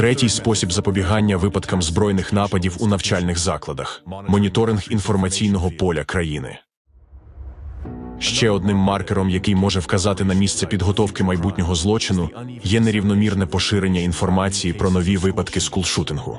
Третій спосіб запобігання випадкам збройних нападів у навчальних закладах моніторинг інформаційного поля країни. Ще одним маркером, який може вказати на місце підготовки майбутнього злочину, є нерівномірне поширення інформації про нові випадки скулшутингу.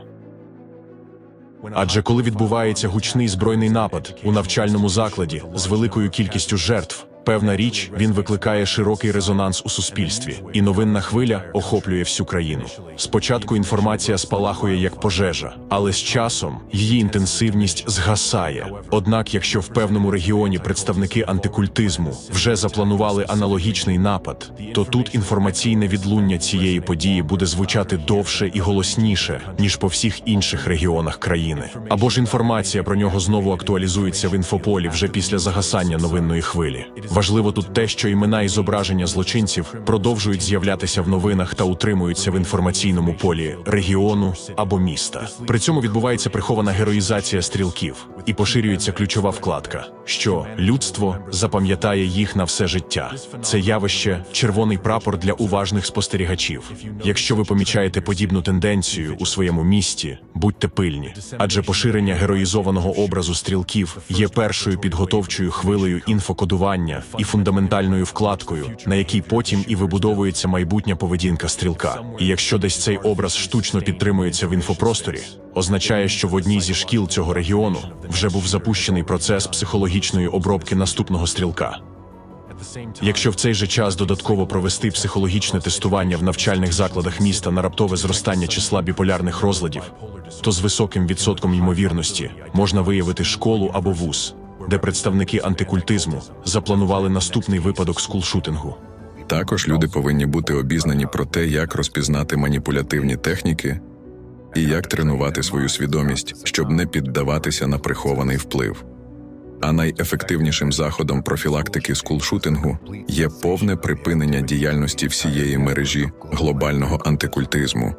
Адже коли відбувається гучний збройний напад у навчальному закладі з великою кількістю жертв, певна річ він викликає широкий резонанс у суспільстві, і новинна хвиля охоплює всю країну. Спочатку інформація спалахує як пожежа, але з часом її інтенсивність згасає. Однак, якщо в певному регіоні представники антикультизму вже запланували аналогічний напад, то тут інформаційне відлуння цієї події буде звучати довше і голосніше ніж по всіх інших регіонах країни. Або ж інформація про нього знову актуалізується в інфополі вже після загасання новинної хвилі. Важливо тут те, що імена і зображення злочинців продовжують з'являтися в новинах та утримуються в інформаційному полі регіону або міста. При цьому відбувається прихована героїзація стрілків і поширюється ключова вкладка, що людство запам'ятає їх на все життя. Це явище червоний прапор для уважних спостерігачів. Якщо ви помічаєте подібну тенденцію у своєму місті, будьте пильні, адже поширення героїзованого образу стрілків є першою підготовчою хвилею інфокодування і фундаментальною вкладкою, на якій потім і вибудовується майбутня поведінка стрілка. І якщо десь цей образ штучно підтримується в інфопросторі, означає, що в одній зі шкіл цього регіону вже був запущений процес психологічної обробки наступного стрілка. Якщо в цей же час додатково провести психологічне тестування в навчальних закладах міста на раптове зростання числа біполярних розладів, то з високим відсотком ймовірності можна виявити школу або вуз, де представники антикультизму запланували наступний випадок скулшутингу. Також люди повинні бути обізнані про те, як розпізнати маніпулятивні техніки і як тренувати свою свідомість, щоб не піддаватися на прихований вплив. А найефективнішим заходом профілактики скулшутингу є повне припинення діяльності всієї мережі глобального антикультизму,